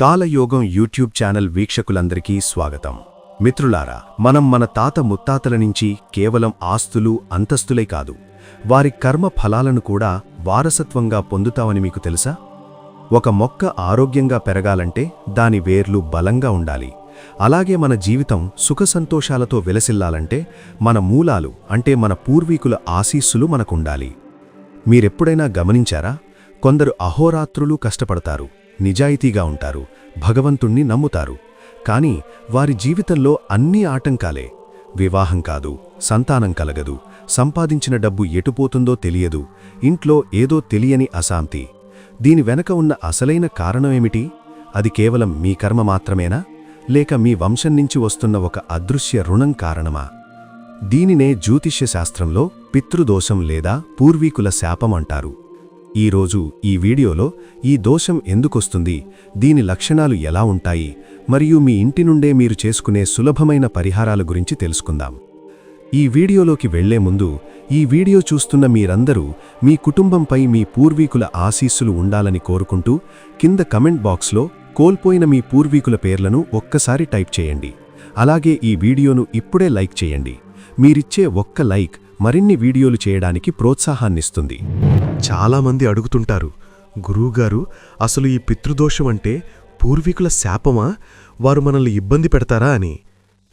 కాలయోగం YouTube channel వీక్షకులందరికీ స్వాగతం. మిత్రులారా మనం మన తాత ముత్తాతల నుంచి కేవలం ఆస్తులు అంతస్తులే కాదు వారి కర్మ ఫలాలను కూడా వారసత్వంగా పొందుతామని మీకు తెలుసా? ఒక మొక్క ఆరోగ్యంగా పెరగాలంటే దాని వేర్లు బలంగా ఉండాలి. అలాగే మన జీవితం సుఖసంతోషాలతో వెలసిల్లాలంటే మన మూలాలు అంటే మన పూర్వీకుల ఆశీస్సులు మనకుండాలి. మీరెప్పుడైనా గమనించారా? కొందరు అహోరాత్రులు కష్టపడతారు. నిజాయితీగా ఉంటారు భగవంతుణ్ణి నమ్ముతారు. కాని వారి జీవితంలో అన్నీ ఆటంకాలే. వివాహం కాదు సంతానం కలగదు సంపాదించిన డబ్బు ఎటుపోతుందో తెలియదు ఇంట్లో ఏదో తెలియని అశాంతి. దీని వెనక ఉన్న అసలైన కారణమేమిటి అది కేవలం మీ కర్మ మాత్రమేనా? లేక మీ వంశం నుంచి వస్తున్న ఒక అదృశ్య రుణం కారణమా? దీనినే జ్యోతిష్యశాస్త్రంలో పితృదోషం లేదా పూర్వీకుల శాపం అంటారు. ఈరోజు ఈ వీడియోలో ఈ దోషం ఎందుకొస్తుంది? దీని లక్షణాలు ఎలా ఉంటాయి? మరియు మీ ఇంటి నుండే మీరు చేసుకునే సులభమైన పరిహారాల గురించి తెలుసుకుందాం. ఈ వీడియోలోకి వెళ్ళే ముందు ఈ వీడియో చూస్తున్న మీరందరూ మీ కుటుంబంపై మీ పూర్వీకుల ఆశీస్సులు ఉండాలని కోరుకుంటూ కింద కమెంట్ బాక్స్లో కోల్పోయిన మీ పూర్వీకుల పేర్లను ఒక్కసారి టైప్ చేయండి. అలాగే ఈ వీడియోను ఇప్పుడే లైక్ చేయండి. మీరిచ్చే ఒక్క లైక్ మరిన్ని వీడియోలు చేయడానికి ప్రోత్సాహాన్నిస్తుంది. చాలామంది అడుగుతుంటారు గురువుగారు అసలు ఈ పితృదోషం అంటే పూర్వీకుల శాపమా? వారు మనల్ని ఇబ్బంది పెడతారా? అని.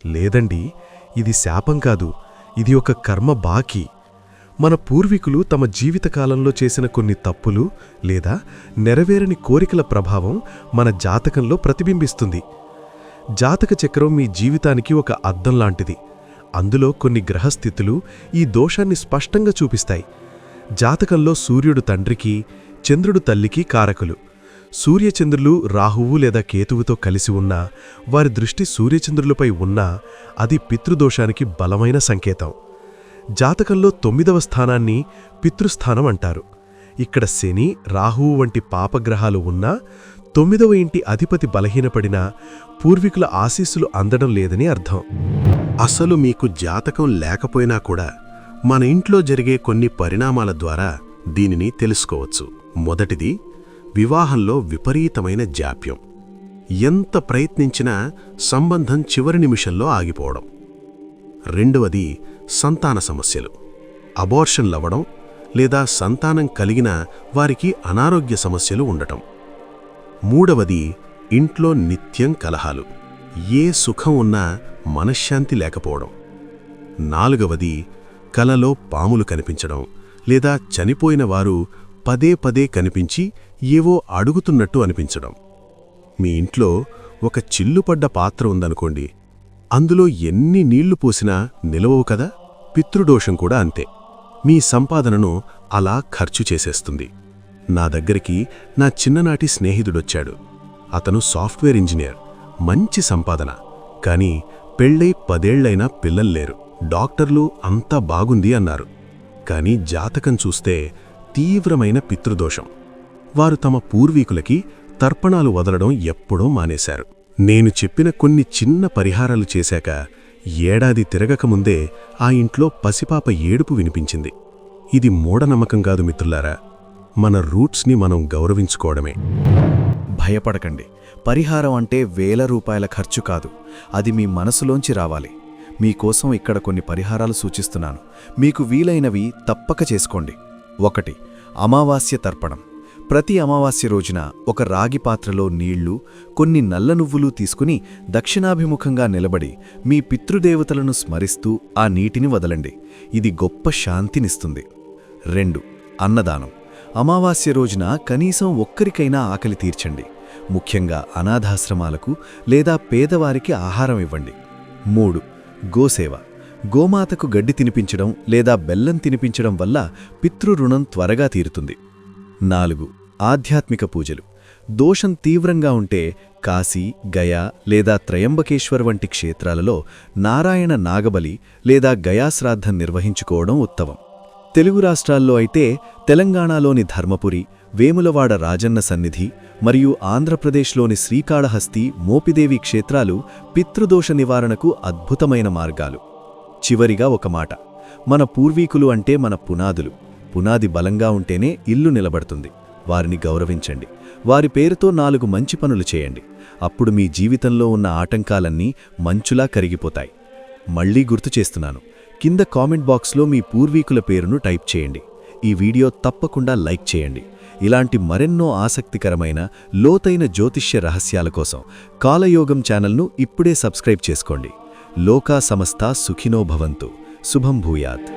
లేదండి ఇది శాపం కాదు ఇది ఒక కర్మ బాకీ. మన పూర్వీకులు తమ జీవితకాలంలో చేసిన కొన్ని తప్పులు లేదా నెరవేరని కోరికల ప్రభావం మన జాతకంలో ప్రతిబింబిస్తుంది. జాతక చక్రం మీ జీవితానికి ఒక అద్దం లాంటిది. అందులో కొన్ని గ్రహస్థితులు ఈ దోషాన్ని స్పష్టంగా చూపిస్తాయి. జాతకంలో సూర్యుడు తండ్రికి చంద్రుడు తల్లికి కారకులు. సూర్యచంద్రులు రాహువు లేదా కేతువుతో కలిసి ఉన్నా వారి దృష్టి సూర్యచంద్రులపై ఉన్నా అది పితృదోషానికి బలమైన సంకేతం. జాతకంలో తొమ్మిదవ స్థానాన్ని పితృస్థానం అంటారు. ఇక్కడ శని రాహువు వంటి పాపగ్రహాలు ఉన్నా తొమ్మిదవ ఇంటి అధిపతి బలహీనపడినా పూర్వీకుల ఆశీస్సులు అందడం లేదని అర్థం. అసలు మీకు జాతకం లేకపోయినా కూడా మన ఇంట్లో జరిగే కొన్ని పరిణామాల ద్వారా దీనిని తెలుసుకోవచ్చు. మొదటిది వివాహంలో విపరీతమైన జాప్యం. ఎంత ప్రయత్నించినా సంబంధం చివరి నిమిషంలో ఆగిపోవడం. రెండవది సంతాన సమస్యలు. అబార్షన్లవ్వడం లేదా సంతానం కలిగిన వారికి అనారోగ్య సమస్యలు ఉండటం. మూడవది ఇంట్లో నిత్యం కలహాలు. ఏ సుఖం ఉన్నా మనశ్శాంతి లేకపోవడం. నాలుగవది కలలో పాములు కనిపించడం లేదా చనిపోయిన వారు పదే పదే కనిపించి ఏవో అడుగుతున్నట్టు అనిపించడం. మీ ఇంట్లో ఒక చిల్లుపడ్డ పాత్ర ఉందనుకోండి అందులో ఎన్ని నీళ్ళు పోసినా నిలవవు కదా? పితృదోషం కూడా అంతే. మీ సంపాదనను అలా ఖర్చు చేసేస్తుంది. నా దగ్గరికి నా చిన్ననాటి స్నేహితుడొచ్చాడు. అతను సాఫ్ట్వేర్ ఇంజనీర్ మంచి సంపాదన. కాని పెళ్ళై పదేళ్ళైనా పిల్లల్లేరు డాక్టర్లు అంతా బాగుంది అన్నారు. కానీ జాతకం చూస్తే తీవ్రమైన పితృదోషం. వారు తమ పూర్వీకులకి తర్పణాలు వదలడం ఎప్పుడో మానేశారు. నేను చెప్పిన కొన్ని చిన్న పరిహారాలు చేశాక ఏడాది తిరగకముందే ఆ ఇంట్లో పసిపాప ఏడుపు వినిపించింది. ఇది మూఢనమ్మకం కాదు మిత్రులారా. మన రూట్స్ని మనం గౌరవించుకోవడమే. భయపడకండి. పరిహారం అంటే వేల రూపాయల ఖర్చు కాదు. అది మీ మనసులోంచి రావాలి. మీకోసం ఇక్కడ కొన్ని పరిహారాలు సూచిస్తున్నాను. మీకు వీలైనవి తప్పక చేసుకోండి. ఒకటి అమావాస్య తర్పణం. ప్రతి అమావాస్య రోజున ఒక రాగి పాత్రలో నీళ్ళు కొన్ని నల్ల నువ్వులు తీసుకుని దక్షిణాభిముఖంగా నిలబడి మీ పితృదేవతలను స్మరిస్తూ ఆ నీటిని వదలండి. ఇది గొప్ప శాంతినిస్తుంది. రెండు అన్నదానం. అమావాస్య రోజున కనీసం ఒక్కరికైనా ఆకలి తీర్చండి. ముఖ్యంగా అనాథాశ్రమాలకు లేదా పేదవారికి ఆహారం ఇవ్వండి. మూడు గోసేవ. గోమాతకు గడ్డి తినిపించడం లేదా బెల్లం తినిపించడం వల్ల పితృరుణం త్వరగా తీరుతుంది. నాలుగు ఆధ్యాత్మిక పూజలు. దోషం తీవ్రంగా ఉంటే కాశీ గయా లేదా త్రయంబకేశ్వర్ వంటి క్షేత్రాలలో నారాయణ నాగబలి లేదా గయాశ్రాద్ధం నిర్వహించుకోవడం ఉత్తమం. తెలుగు రాష్ట్రాల్లో అయితే తెలంగాణలోని ధర్మపురి వేములవాడ రాజన్న సన్నిధి మరియు ఆంధ్రప్రదేశ్లోని శ్రీకాళహస్తి మోపిదేవి క్షేత్రాలు పితృదోష నివారణకు అద్భుతమైన మార్గాలు. చివరిగా ఒక మాట. మన పూర్వీకులు అంటే మన పునాదులు. పునాది బలంగా ఉంటేనే ఇల్లు నిలబడుతుంది. వారిని గౌరవించండి. వారి పేరుతో నాలుగు మంచి పనులు చేయండి. అప్పుడు మీ జీవితంలో ఉన్న ఆటంకాలన్నీ మంచులా కరిగిపోతాయి. మళ్ళీ గుర్తు చేస్తున్నాను. కింద కామెంట్ బాక్స్లో మీ పూర్వీకుల పేరును టైప్ చేయండి. ఈ వీడియో తప్పకుండా లైక్ చేయండి. ఇలాంటి మరెన్నో ఆసక్తికరమైన లోతైన జ్యోతిష్య రహస్యాల కోసం కాలయోగం ఛానల్ను ఇప్పుడే సబ్స్క్రైబ్ చేసుకోండి. లోకా సమస్త సుఖినో భవంతు. శుభం భూయాత్.